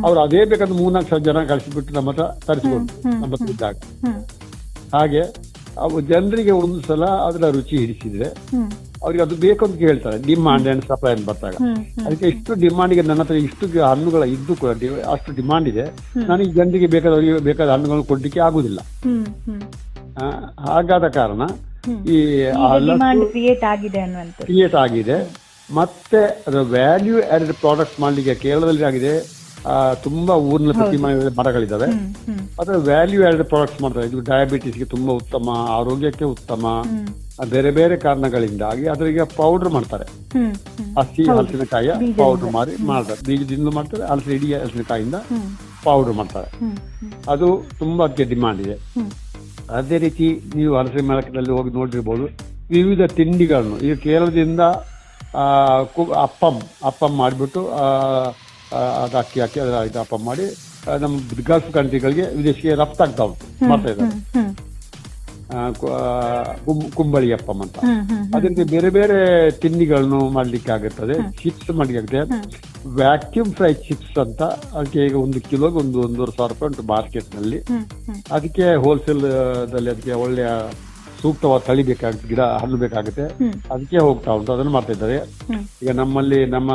B: ಅವರು ಅದೇ ಬೇಕಂದ್ರೆ ಮೂರ್ನಾಲ್ಕು ಸಾವಿರ ಜನ ಕಳಿಸಿಬಿಟ್ಟು ನಮ್ಮ ಹತ್ರ ತರಿಸಿಕೊಂಡು ನಮ್ಮ ಇದ್ದಾಗ. ಹಾಗೆ ಜನರಿಗೆ ಒಂದು ಸಲ ಅದರ ರುಚಿ ಹಿಡಿಸಿದ್ರೆ ಅವ್ರಿಗೆ ಅದು ಬೇಕು ಅಂತ ಕೇಳ್ತಾರೆ. ಡಿಮಾಂಡ್ ಅಂಡ್ ಸಪ್ಲೈ ಅಂತ ಬರ್ತಾಗ. ಅದಕ್ಕೆ ಇಷ್ಟು ಡಿಮಾಂಡಿಗೆ ನನ್ನ ಹತ್ರ ಇಷ್ಟು ಹಣ್ಣುಗಳ ಇದ್ದು ಕೂಡ ಅಷ್ಟು ಡಿಮಾಂಡ್ ಇದೆ. ನನಗೆ ಜನರಿಗೆ ಬೇಕಾದವರಿಗೆ ಬೇಕಾದ ಹಣ್ಣುಗಳನ್ನು ಕೊಡ್ಲಿಕ್ಕೆ ಆಗುದಿಲ್ಲ. ಹಾಗಾದ ಕಾರಣ. ಈ
C: ಡಿಮಾಂಡ್ ಕ್ರಿಯೇಟ್ ಆಗಿದೆ
B: ಮತ್ತೆ ಅದರ ವ್ಯಾಲ್ಯೂ ಆಡೆಡ್ ಪ್ರಾಡಕ್ಟ್ ಮಾಡ್ಲಿಕ್ಕೆ ಕೇರಳದಲ್ಲಿ ಆಗಿದೆ. ತುಂಬಾ ಊರಿನ ಪ್ರತಿ ಮನೆ
C: ಹ್ಮ್
B: ಅದರ ವ್ಯಾಲ್ಯೂ ಆಡ್ ಪ್ರಾಡಕ್ಟ್ಸ್ ಮಾಡ್ತಾರೆ ಇದು ಡಯಾಬಿಟಿಸ್ಗೆ ತುಂಬಾ ಉತ್ತಮ ಆರೋಗ್ಯಕ್ಕೆ ಉತ್ತಮ ಬೇರೆ ಬೇರೆ ಕಾರಣಗಳಿಂದಾಗಿ ಅದರಿಗೆ ಪೌಡರ್ ಮಾಡ್ತಾರೆ. ಹಸಿ ಹಲಸಿನಕಾಯಿಯ ಪೌಡರ್ ಮಾಡಿ ಮಾಡ್ತಾರೆ. ಬೀಜದಿಂದ ಮಾಡ್ತಾರೆ ಹಲಸಿನ ಇಡೀ ಹಲಸಿನಕಾಯಿಂದ ಪೌಡರ್ ಮಾಡ್ತಾರೆ. ಅದು ತುಂಬಾ ಅದಕ್ಕೆ ಡಿಮಾಂಡ್ ಇದೆ. ಅದೇ ರೀತಿ ನೀವು ಹಲಸಿನ ಮೇಳಕದಲ್ಲಿ ಹೋಗಿ ನೋಡಿರ್ಬೋದು ವಿವಿಧ ತಿಂಡಿಗಳನ್ನು ಈಗ ಕೇರಳದಿಂದ ಅಪ್ಪಂ ಅಪ್ಪಂ ಮಾಡಿಬಿಟ್ಟು ಅದು ಅಕ್ಕಿ ಹಾಕಿ ಅದರ ಇದು ಅಪ್ಪಂ ಮಾಡಿ ನಮ್ಮ ಗಲ್ಫ್ ಕಂಟ್ರಿಗಳಿಗೆ ವಿದೇಶಿಗೆ ರಫ್ತಾಗ್ತಾ ಉಂಟು ಮಾಡ್ತಾ ಇದ್ದಾರೆ ಕುಂಬಳಿ ಅಪ್ಪಂ ಅಂತ.
C: ಹ್ಮ್ ಹ್ಮ್
B: ಅದೇ ರೀತಿ ಬೇರೆ ಬೇರೆ ತಿಂಡಿಗಳನ್ನು ಮಾಡ್ಲಿಕ್ಕೆ ಆಗುತ್ತದೆ. ಚಿಪ್ಸ್ ಮಾಡ್ಲಿಕ್ಕೆ ಆಗುತ್ತೆ ವ್ಯಾಕ್ಯೂಮ್ ಫ್ರೈ ಚಿಪ್ಸ್ ಅಂತ ಅದಕ್ಕೆ ಈಗ ಒಂದು ಕಿಲೋಗೆ ಒಂದು ಒಂದೂವರೆ ಸಾವಿರ ರೂಪಾಯಿ ಉಂಟು
C: ಮಾರ್ಕೆಟ್ನಲ್ಲಿ
B: ಅದಕ್ಕೆ ಹೋಲ್ಸೇಲ್ ದಲ್ಲಿ ಅದಕ್ಕೆ ಒಳ್ಳೆಯ ಸೂಕ್ತವಾದ ತಳಿ ಬೇಕಾಗುತ್ತೆ ಗಿಡ ಹಣ್ಣು ಬೇಕಾಗುತ್ತೆ. ಅದಕ್ಕೆ ಹೋಗ್ತಾ ಉಂಟು ಅದನ್ನು ಮಾಡ್ತಾ ಇದ್ದಾರೆ. ಈಗ ನಮ್ಮಲ್ಲಿ ನಮ್ಮ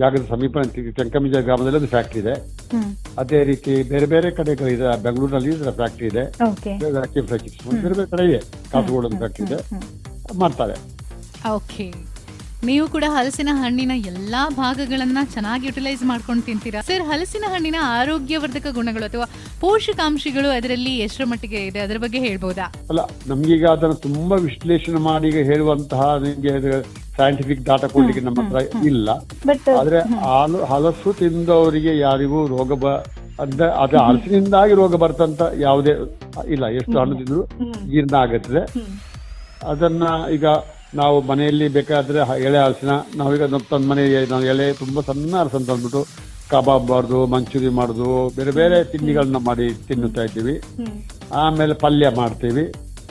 B: ಜಾಗದ ಸಮೀಪ ಚಂಕಮಿಜ ಗ್ರಾಮದಲ್ಲಿ ಒಂದು ಫ್ಯಾಕ್ಟ್ರಿ ಇದೆ. ಅದೇ ರೀತಿ ಬೇರೆ ಬೇರೆ ಕಡೆಗಳಿದೆ ಬೆಂಗಳೂರಿನಲ್ಲಿ ಇದರ ಫ್ಯಾಕ್ಟ್ರಿ ಇದೆ.
C: ಓಕೆ
B: ಬೇರೆ ಬೇರೆ ಕಡೆ ಇದೆ. ಕಾಸರಗೋಡು ಒಂದು ಫ್ಯಾಕ್ಟ್ರಿ ಇದೆ. ಮಾಡ್ತಾರೆ.
A: ಓಕೆ ನೀವು ಕೂಡ ಹಲಸಿನ ಹಣ್ಣಿನ ಎಲ್ಲಾ ಭಾಗಗಳನ್ನ ಚೆನ್ನಾಗಿ ಯುಟಿಲೈಸ್ ಮಾಡ್ಕೊಂಡು ತಿಂತೀರಾ? ಸರ್ ಹಲಸಿನ ಹಣ್ಣಿನ ಆರೋಗ್ಯವರ್ಧಕ ಗುಣಗಳು ಅಥವಾ ಪೋಷಕಾಂಶಗಳು ಅದರಲ್ಲಿ ಎಷ್ಟರ ಮಟ್ಟಿಗೆ ಇದೆ? ಅದರ ಬಗ್ಗೆ ಹೇಳ್ಬೋದಾ?
B: ಅಲ್ಲ ನಮ್ಗೀಗ ಅದನ್ನು ತುಂಬಾ ವಿಶ್ಲೇಷಣೆ ಮಾಡಿ ಈಗ ಹೇಳುವಂತಹ ನಿಮಗೆ ಸೈಂಟಿಫಿಕ್ ಡಾಟಾ ಕೊಡ್ಲಿಕ್ಕೆ ನಮ್ಮ ಹತ್ರ ಇಲ್ಲ. ಆದ್ರೆ ಹಾಲು ಹಲಸು ತಿಂದವರಿಗೆ ಯಾರಿಗೂ ರೋಗ ಬ ಅದ ಅದು ಹಲಸಿನಿಂದಾಗಿ ರೋಗ ಬರ್ತಂತ ಯಾವುದೇ ಇಲ್ಲ ಎಷ್ಟು ಹಣ್ಣು ತಿಂದ್ರು ಜೀರ್ಣ ಆಗುತ್ತದೆ ಅದನ್ನ ಈಗ ನಾವು ಮನೆಯಲ್ಲಿ ಬೇಕಾದ್ರೆ ಎಳೆ ಹಲಸಿನ, ನಾವೀಗ ತಂದ ಮನೆಗೆ ನಾವು ಎಳೆ ತುಂಬಾ ಸಣ್ಣ ಹಲಸನ್ನು ತಂದ್ಬಿಟ್ಟು ಕಬಾಬ್ ಮಾಡುದು, ಮಂಚೂರಿ ಮಾಡುದು, ಬೇರೆ ಬೇರೆ ತಿಂಡಿಗಳನ್ನ ಮಾಡಿ ತಿನ್ನುತ್ತಾ ಇದ್ದೀವಿ. ಆಮೇಲೆ ಪಲ್ಯ ಮಾಡ್ತೀವಿ.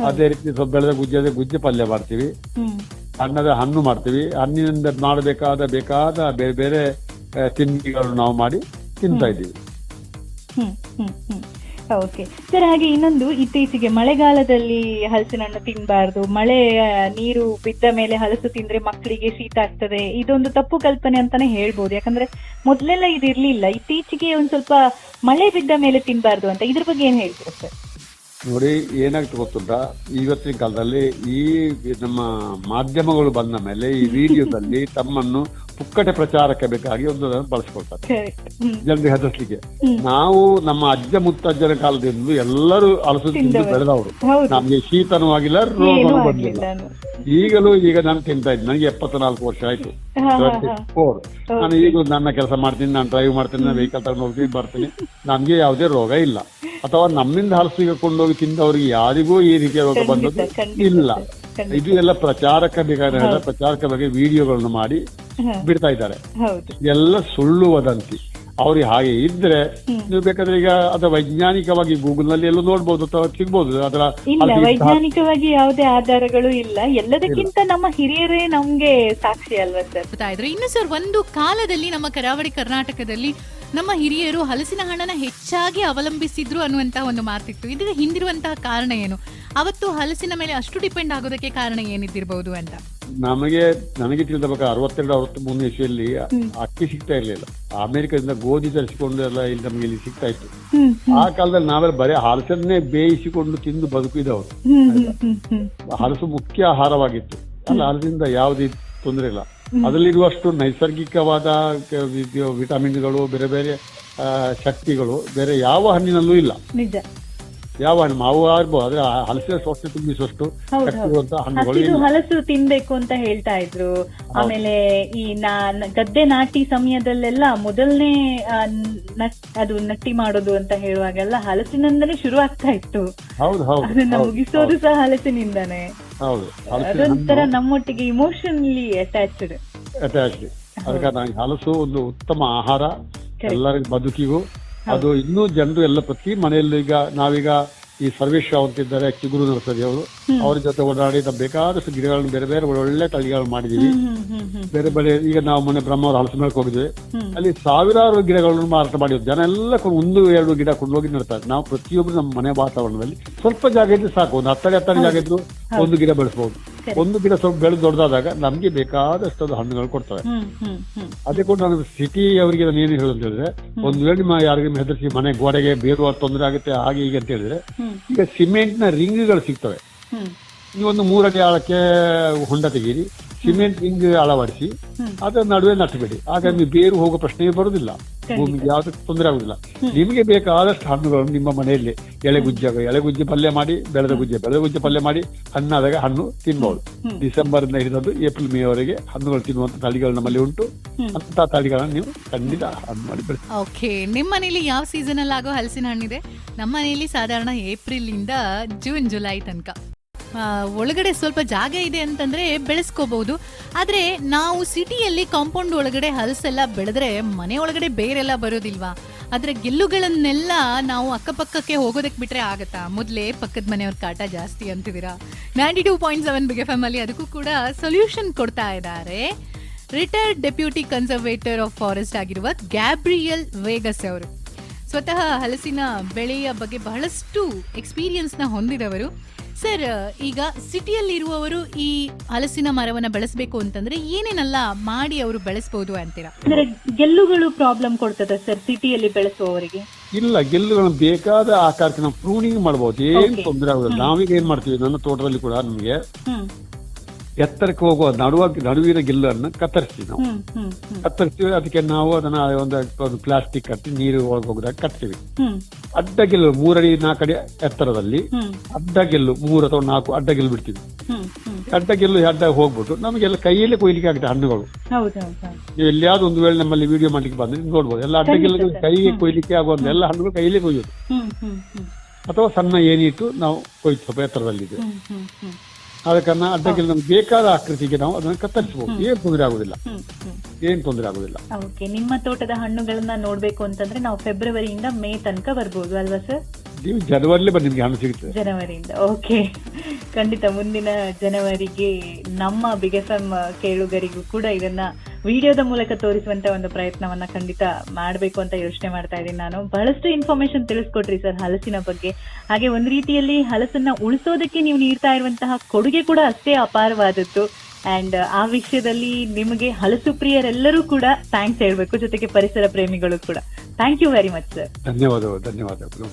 B: ಅದೇ ರೀತಿ ಸ್ವಲ್ಪ ಬೆಳೆದ ಗುಜ್ಜೆ ಗುಜ್ಜೆ ಪಲ್ಯ ಮಾಡ್ತೀವಿ. ಹಣ್ಣದ ಹಣ್ಣು ಮಾಡ್ತೀವಿ. ಹಣ್ಣಿನಿಂದ ಮಾಡಬೇಕಾದ, ಬೇಕಾದ ಬೇರೆ ಬೇರೆ ತಿಂಡಿಗಳನ್ನು ನಾವು ಮಾಡಿ ತಿಂತಾ ಇದ್ದೀವಿ.
C: ಓಕೆ ಸರ್ ಹಾಗೆ ಇನ್ನೊಂದು ಇತ್ತೀಚೆಗೆ ಮಳೆಗಾಲದಲ್ಲಿ ಹಲಸಿನಣ್ಣು ತಿನ್ನಬಾರ್ದು ಮಳೆ ನೀರು ಬಿದ್ದ ಮೇಲೆ ಹಲಸು ತಿಂದ್ರೆ ಮಕ್ಕಳಿಗೆ ಶೀತ ಆಗ್ತದೆ. ಇದೊಂದು ತಪ್ಪು ಕಲ್ಪನೆ ಅಂತಾನೆ ಹೇಳ್ಬೋದು. ಯಾಕಂದ್ರೆ ಮೊದಲೆಲ್ಲ ಇದು ಇರ್ಲಿಲ್ಲ ಇತ್ತೀಚೆಗೆ ಒಂದ್ ಸ್ವಲ್ಪ ಮಳೆ ಬಿದ್ದ ಮೇಲೆ ತಿನ್ಬಾರ್ದು ಅಂತ. ಇದ್ರ ಬಗ್ಗೆ ಏನ್ ಹೇಳ್ತೀರಾ ಸರ್?
B: ನೋಡಿ ಏನಾಗ್ತದೆ ಗೊತ್ತುಂಟ? ಇವತ್ತಿನ ಕಾಲದಲ್ಲಿ ಈ ನಮ್ಮ ಮಾಧ್ಯಮಗಳು ಬಂದ ಮೇಲೆ ಈ [LAUGHS] ವಿಡಿಯೋದಲ್ಲಿ ತಮ್ಮನ್ನು ಪುಕ್ಕಟೆ ಪ್ರಚಾರಕ್ಕೆ ಬೇಕಾಗಿ ಒಂದು ಬಳಸ್ಕೊಳ್ತಾರೆ. ಜನರಿಗೆ ಹೆದರ್ಸ್ಲಿಕ್ಕೆ. ನಾವು ನಮ್ಮ ಅಜ್ಜ ಮುತ್ತಜ್ಜನ ಕಾಲದಿಂದ ಎಲ್ಲರೂ ಅಲಸು ತಿಂದು. ಬೆಳೆದವರು. ನಮ್ಗೆ ಶೀತನೂ ಆಗಿಲ್ಲ ರೋಗನೂ ಬಂದಿಲ್ಲ. ಈಗಲೂ ಈಗ ನಾನು ತಿಂತಾ ಇದ್ದೀನಿ ನನಗೆ ಎಪ್ಪತ್ನಾಲ್ಕು ವರ್ಷ ಆಯ್ತು. ಫೋರ್ ನಾನು ಈಗ ನನ್ನ ಕೆಲಸ ಮಾಡ್ತೀನಿ ನಾನು ಡ್ರೈವ್ ಮಾಡ್ತೀನಿ ನಾನು ವೆಹಿಕಲ್ ತಗೊಂಡು ಹೋಗ್ತೀನಿ ಬರ್ತೀನಿ. ನಮ್ಗೆ ಯಾವುದೇ ರೋಗ ಇಲ್ಲ. ಅಥವಾ ನಮ್ಮಿಂದ ಹಲಸಿಗೆ ಕೊಂಡೋಗಿ ತಿಂದವರಿಗೆ ಯಾರಿಗೂ ಈ ರೀತಿಯ ರೋಗ ಬಂದದ್ದು ಇಲ್ಲ. ಇದು ಎಲ್ಲ ಪ್ರಚಾರಕ್ಕೆ ಬೇಕಾದ ಪ್ರಚಾರಕ ಬಗ್ಗೆ ವಿಡಿಯೋಗಳನ್ನು ಮಾಡಿ ಬಿಡ್ತಾ ಇದ್ದಾರೆ.
C: ಹೌದು.
B: ಎಲ್ಲ ಸುಳ್ಳು ವದಂತಿ. ಅವ್ರಿಗೆ ಹಾಗೆ ಇದ್ರೆ ನೀವು ಬೇಕಾದ್ರೆ ಈಗ ಅದು ವೈಜ್ಞಾನಿಕವಾಗಿ ಗೂಗಲ್ನಲ್ಲಿ ಎಲ್ಲೂ ನೋಡ್ಬೋದು ಅಥವಾ ಸಿಗ್ಬೋದು. ಅದರ
C: ಇಲ್ಲ ವೈಜ್ಞಾನಿಕವಾಗಿ ಯಾವುದೇ ಆಧಾರಗಳು ಇಲ್ಲ. ಎಲ್ಲದಕ್ಕಿಂತ ನಮ್ಮ ಹಿರಿಯರೇ ನಮ್ಗೆ ಸಾಕ್ಷಿ ಅಲ್ವಾ ಸರ್?
A: ಇದ್ರೆ ಇದ್ರು ಇನ್ನು ಸರ್ ಒಂದು ಕಾಲದಲ್ಲಿ ನಮ್ಮ ಕರಾವಳಿ ಕರ್ನಾಟಕದಲ್ಲಿ ನಮ್ಮ ಹಿರಿಯರು ಹಲಸಿನ ಹಣ್ಣನ್ನ ಹೆಚ್ಚಾಗಿ ಅವಲಂಬಿಸಿದ್ರು ಅನ್ನುವಂತಹ ಒಂದು ಮಾತಿತ್ತು. ಇದಕ್ಕೆ ಹಿಂದಿರುವಂತಹ ಕಾರಣ ಏನು? ಅವತ್ತು ಹಲಸಿನ ಮೇಲೆ ಅಷ್ಟು ಡಿಪೆಂಡ್ ಆಗೋದಕ್ಕೆ ಕಾರಣ ಏನಿದ್ದಿರಬಹುದು ಅಂತ?
B: ನಮಗೆ ನನಗೆ ತಿಳಿದ ಪ್ರಕಾರ ಅರವತ್ತೆರಡು ಅರವತ್ತ್ ಮೂರನೇ ಇಸ್ವಿಯಲ್ಲಿ ಅಕ್ಕಿ ಸಿಗ್ತಾ ಇರಲಿಲ್ಲ. ಅಮೆರಿಕದಿಂದ ಗೋಧಿ ತರಿಸಿಕೊಂಡು ಎಲ್ಲ ಇಲ್ಲಿ ನಮ್ಗೆ ಇಲ್ಲಿ ಸಿಗ್ತಾ ಇತ್ತು. ಆ ಕಾಲದಲ್ಲಿ ನಾವೆಲ್ಲ ಬರೀ ಹಲಸನ್ನೇ ಬೇಯಿಸಿಕೊಂಡು ತಿಂದು ಬದುಕಿದವರು. ಹಲಸು ಮುಖ್ಯ ಆಹಾರವಾಗಿತ್ತು. ಅಲ್ಲ ಹಲಸಿಂದ ಯಾವುದೇ ತೊಂದರೆ ಇಲ್ಲ. ಅದರಲ್ಲಿರುವಷ್ಟು ನೈಸರ್ಗಿಕವಾದ ವಿಟಮಿನ್ಗಳು ಬೇರೆ ಬೇರೆ ಶಕ್ತಿಗಳು ಬೇರೆ ಯಾವ ಹಣ್ಣಿನಲ್ಲೂ ಇಲ್ಲ. ಯಾವ ಹಣ್ಣು ಮಾವು ಆದ್ರೆ ಹಲಸಿನ ಸೊಟ್ಟೆ ಹಣ್ಣುಗಳು
C: ಹಲಸು ತಿನ್ಬೇಕು ಅಂತ ಹೇಳ್ತಾ ಇದ್ರು. ಆಮೇಲೆ ಈ ನಾ- ಗದ್ದೆ ನಾಟಿ ಸಮಯದಲ್ಲೆಲ್ಲ ಮೊದಲನೇ ಅದು ನಟ್ಟಿ ಮಾಡೋದು ಅಂತ ಹೇಳುವಾಗೆಲ್ಲ ಹಲಸಿನಿಂದಲೇ ಶುರು ಆಗ್ತಾ ಇತ್ತು.
B: ಹೌದು ಹೌದು
C: ಅದನ್ನ ಮುಗಿಸೋದು ಸಹ ಹಲಸಿನಿಂದಾನೆ.
B: ಹೌದು
C: ಅದೊಂಥರ ನಮ್ಮೊಟ್ಟಿಗೆ ಇಮೋಷನಲಿ ಅಟ್ಯಾಚ್ಡ್
B: ಅಟ್ಯಾಚ್ಡ್ ಅದಕ್ಕೆ ಹಲಸು ಒಂದು ಉತ್ತಮ ಆಹಾರ. ಎಲ್ಲರಿಗೂ ಬದುಕಿಗೂ ಅದು ಇನ್ನೂ ಜನರು ಎಲ್ಲ ಪ್ರತಿ ಮನೆಯಲ್ಲೂ ಈಗ ನಾವೀಗ ಈ ಸರ್ವೇಶ್ ಅಂತಿದ್ದಾರೆ ಚಿಗುರು ನರ್ಸರಿ ಅವರು. ಅವ್ರ ಜೊತೆ ಓಡಾಡಿ ನಾವು ಬೇಕಾದಷ್ಟು ಗಿಡಗಳನ್ನು ಬೇರೆ ಬೇರೆ ಒಳ್ಳೆ ತಳಿಗಳನ್ನ ಮಾಡಿದೀವಿ ಬೇರೆ ಬೇರೆ ಈಗ ನಾವು ಮೊನ್ನೆ ಬ್ರಹ್ಮವರ ಹಲಸು ಮೇಳಕ್ಕೆ ಹೋಗಿದ್ವಿ. ಅಲ್ಲಿ ಸಾವಿರಾರು ಗಿಡಗಳನ್ನು ಮಾರಾಟ ಮಾಡಿದ್ವಿ ಜನ ಎಲ್ಲ ಒಂದು ಎರಡು ಗಿಡ ಕೊಂಡೋಗಿ ನಡ್ತಾರೆ. ನಾವು ಪ್ರತಿಯೊಬ್ಬರು ನಮ್ಮ ಮನೆ ವಾತಾವರಣದಲ್ಲಿ ಸ್ವಲ್ಪ ಜಾಗ ಇದ್ರೆ ಸಾಕು. ಒಂದು ಹತ್ತಡಿ ಹತ್ತಡಿ ಜಾಗ ಇದ್ರು ಒಂದು ಗಿಡ ಬೆಳೆಸಬಹುದು ಒಂದು ಗಿಡ ಸ್ವಲ್ಪ ಬೆಳೆದು ದೊಡ್ಡದಾದಾಗ ನಮ್ಗೆ ಬೇಕಾದಷ್ಟು ಅದು ಹಣ್ಣುಗಳು ಕೊಡ್ತವೆ. ಅದೇ ಕೂಡ ನಾನು ಸಿಟಿ ಅವರಿಗೆ ನಾನು ಏನು ಹೇಳೋದು ಅಂತ ಹೇಳಿದ್ರೆ ಒಂದು ವೇಳೆ ನಿಮ್ಮ ಯಾರಿಗೂ ಹೆದರಿಸಿ ಮನೆ ಗೋಡೆಗೆ ಬೇರು ತೊಂದರೆ ಆಗುತ್ತೆ ಹಾಗೆ ಹೀಗೆ ಅಂತ ಹೇಳಿದ್ರೆ ಈಗ ಸಿಮೆಂಟ್ನ ರಿಂಗ್ಗಳು ಸಿಗ್ತವೆ. ನೀವು ಒಂದು ಮೂರಡಿ ಆಳಕ್ಕೆ ಹೊಂಡ ತೆಗೀರಿ ಸಿಮೆಂಟ್ ಹಿಂಗ್ ಅಳವಡಿಸಿ. ಅದರ ನಡುವೆ ನಟ್ಟಬೇಡಿ ಆಗ ನೀವು ಬೇರು ಹೋಗೋ ಪ್ರಶ್ನೆ ಬರುವುದಿಲ್ಲ ಭೂಮಿಗೆ ಯಾವ್ದು ತೊಂದರೆ ಆಗುದಿಲ್ಲ. ನಿಮಗೆ ಬೇಕಾದಷ್ಟು ಹಣ್ಣುಗಳನ್ನು ನಿಮ್ಮ ಮನೆಯಲ್ಲಿ ಎಳೆಗುಜ್ಜ ಎಳೆಗುಜ್ಜೆ ಪಲ್ಯ ಮಾಡಿ ಬೆಳೆದ ಗುಜ್ಜೆ ಬೆಳೆದ ಗುಜ್ಜೆ ಪಲ್ಯ ಮಾಡಿ ಹಣ್ಣಾದಾಗ ಹಣ್ಣು ತಿನ್ಬಹುದು ಡಿಸೆಂಬರ್ ಹಿಡಿದು ಏಪ್ರಿಲ್ ಮೇ ವರೆಗೆ ಹಣ್ಣುಗಳು ತಿನ್ನುವಂತ ತಳಿಗಳು ನಮ್ಮಲ್ಲಿ ಉಂಟು. ಅಂತ ತಳಿಗಳನ್ನು ನೀವು ಖಂಡಿತ ಹಣ್ಣು ಮಾಡಿ ಬೆಳೆಸಿ.
A: ಓಕೆ. ನಿಮ್ಮ ಮನೆಯಲ್ಲಿ ಯಾವ ಸೀಸನ್ ಅಲ್ಲಿ ಆಗೋ ಹಲಸಿನ ಹಣ್ಣಿದೆ? ನಮ್ಮ ಮನೆಯಲ್ಲಿ ಸಾಧಾರಣ ಏಪ್ರಿಲ್ ಇಂದ ಜೂನ್ ಜುಲೈ ತನಕ. ಒಳಗಡೆ ಸ್ವಲ್ಪ ಜಾಗ ಇದೆ ಅಂತಂದ್ರೆ ಬೆಳೆಸ್ಕೋಬಹುದು. ಆದ್ರೆ ನಾವು ಸಿಟಿಯಲ್ಲಿ ಕಾಂಪೌಂಡ್ ಒಳಗಡೆ ಹಲಸೆಲ್ಲ ಬೆಳೆದ್ರೆ ಮನೆ ಒಳಗಡೆ ಬೇರೆಲ್ಲ ಬರೋದಿಲ್ವಾ? ಆದ್ರೆ ಗೆಲ್ಲುಗಳನ್ನೆಲ್ಲ ನಾವು ಅಕ್ಕಪಕ್ಕಕ್ಕೆ ಹೋಗೋದಕ್ಕೆ ಬಿಟ್ರೆ ಆಗತ್ತಾ? ಮೊದಲೇ ಪಕ್ಕದ ಮನೆಯವ್ರ ಕಾಟ ಜಾಸ್ತಿ ಅಂತಿದ್ದೀರಾ? Ninety two point seven big M ಅಲ್ಲಿ ಅದಕ್ಕೂ ಕೂಡ ಸೊಲ್ಯೂಷನ್ ಕೊಡ್ತಾ ಇದ್ದಾರೆ. Retired deputy conservator of forest ಆಗಿರುವ ಗ್ಯಾಬ್ರಿಯಲ್ ವೇಗಸ್ ಅವರು. ಸ್ವತಃ ಹಲಸಿನ ಬೆಳೆಯ ಬಗ್ಗೆ ಬಹಳಷ್ಟು ಎಕ್ಸ್ಪೀರಿಯನ್ಸ್ನ ಹೊಂದಿದವರು. ಸರ್ ಈಗ ಸಿಟಿಯಲ್ಲಿ ಇರುವವರು ಈ ಹಲಸಿನ ಮರವನ್ನ ಬೆಳೆಸಬೇಕು ಅಂತಂದ್ರೆ ಏನೇನೆಲ್ಲ ಮಾಡಿ ಅವರು ಬೆಳೆಸಬಹುದು ಅಂತೀರಾ?
C: ಅಂದ್ರೆ ಗೆಲ್ಲುಗಳು ಪ್ರಾಬ್ಲಮ್ ಕೊಡ್ತದೆ ಸರ್ ಸಿಟಿಯಲ್ಲಿ ಬೆಳೆಸುವವರಿಗೆ?
B: ಇಲ್ಲ ಗೆಲ್ಲುಗಳನ್ನು ಬೇಕಾದ ಆಕಾರಕ್ಕೆ ನಾವು ಪ್ರೂನಿಂಗ್ ಮಾಡಬಹುದು ಏನ್. ತೊಂದರೆ ಆಗುದಿಲ್ಲ. ನಾವೀಗ ಏನ್ ಮಾಡ್ತೀವಿ? ನನ್ನ ತೋಟದಲ್ಲಿ ಕೂಡ ನಮಗೆ ಎತ್ತರಕ್ಕೆ ಹೋಗುವ ನಡುವ ನಡುವಿನ ಗಿಲ್ಲನ್ನು ಕತ್ತರಿಸ್ತೀವಿ ನಾವು. ಕತ್ತರಿಸ್ತೀವಿ ಅದಕ್ಕೆ ನಾವು ಅದನ್ನ ಒಂದು ಪ್ಲಾಸ್ಟಿಕ್ ಕಟ್ಟಿ ನೀರು ಒಳಗೆ ಹೋಗದಾಗ ಕಟ್ತೀವಿ. ಅಡ್ಡ ಗೆಲ್ಲು ಮೂರಡಿ ನಾಲ್ಕಡಿ ಎತ್ತರದಲ್ಲಿ ಅಡ್ಡ ಗಿಲ್ಲು ಮೂರು ಅಥವಾ ನಾಲ್ಕು ಅಡ್ಡ ಗಿಲ್ಲು ಬಿಡ್ತೀವಿ. ಅಡ್ಡ ಗಿಲ್ಲು ಅಡ್ಡ ಹೋಗ್ಬಿಟ್ಟು ನಮಗೆಲ್ಲ ಕೈಯಲ್ಲಿ ಕೊಯ್ಲಿಕ್ಕೆ ಆಗುತ್ತೆ ಹಣ್ಣುಗಳು. ನೀವು ಎಲ್ಲಿಯಾದ್ರೂ ಒಂದು ವೇಳೆ ನಮ್ಮಲ್ಲಿ ವಿಡಿಯೋ ಮಾಡ್ಲಿಕ್ಕೆ ಬಂದ್ರೆ ನೋಡ್ಬೋದು. ಎಲ್ಲ ಅಡ್ಡ ಗೆಲ್ಲು ಕೈಗೆ ಕೊಯ್ಲಿಕ್ಕೆ ಆಗುವಂತ ಎಲ್ಲ ಹಣ್ಣುಗಳು ಕೈಯಲ್ಲೇ ಕೊಯ್ಯೋದು. ಅಥವಾ ಸಣ್ಣ ಏನಿಟ್ಟು ನಾವು ಕೊಯ್ತು ಸ್ವಲ್ಪ ಎತ್ತರದಲ್ಲಿದೆ ಆದ ಕಾರಣ ಅದಕ್ಕೆ ನಮ್ಗೆ ಬೇಕಾದ ಆಕೃತಿಗೆ ನಾವು ಅದನ್ನು ಕತ್ತರಿಸಬಹುದು ಏನ್ ತೊಂದರೆ ಆಗುದಿಲ್ಲ. ಏನ್ ತೊಂದರೆ ಆಗುದಿಲ್ಲ.
C: ಓಕೆ ನಿಮ್ಮ ತೋಟದ ಹಣ್ಣುಗಳನ್ನ ನೋಡ್ಬೇಕು ಅಂತಂದ್ರೆ ನಾವು ಫೆಬ್ರವರಿಯಿಂದ ಮೇ ತನಕ ಬರ್ಬೋದು ಅಲ್ವಾ ಸರ್?
B: ನೀವು ಜನವರಿಲೇ ಬಂದು ನಿಮ್ಗೆ ಹಣ್ಣು ಸಿಗುತ್ತೆ.
C: ಜನವರಿಯಿಂದ ಓಕೆ. ಖಂಡಿತ ಮುಂದಿನ ಜನವರಿಗೆ ನಮ್ಮ ಬಿಗ್ ಎಫ್ ಎಂ ಕೇಳುಗರಿಗೂ ಕೂಡ ಇದನ್ನ ವಿಡಿಯೋದ ಮೂಲಕ ತೋರಿಸುವಂತ ಒಂದು ಪ್ರಯತ್ನವನ್ನ ಖಂಡಿತ ಮಾಡಬೇಕು ಅಂತ ಯೋಚನೆ ಮಾಡ್ತಾ ಇದ್ದೀನಿ ನಾನು. ಬಹಳಷ್ಟು ಇನ್ಫಾರ್ಮೇಶನ್ ತಿಳಿಸ್ಕೊಟ್ರಿ ಸರ್ ಹಲಸಿನ ಬಗ್ಗೆ. ಹಾಗೆ ಒಂದ್ ರೀತಿಯಲ್ಲಿ ಹಲಸನ್ನ ಉಳಿಸೋದಕ್ಕೆ ನೀವು ನೀಡ್ತಾ ಇರುವಂತಹ ಕೊಡುಗೆ ಕೂಡ ಅಷ್ಟೇ ಅಪಾರವಾದದ್ದು. ಅಂಡ್ ಆ ವಿಷಯದಲ್ಲಿ ನಿಮಗೆ ಹಲಸು ಪ್ರಿಯರೆಲ್ಲರೂ ಕೂಡ ಥ್ಯಾಂಕ್ಸ್ ಹೇಳ್ಬೇಕು ಜೊತೆಗೆ ಪರಿಸರ ಪ್ರೇಮಿಗಳು ಕೂಡ. Thank you very much sir
B: ಧನ್ಯವಾದಗಳು ಧನ್ಯವಾದಗಳು.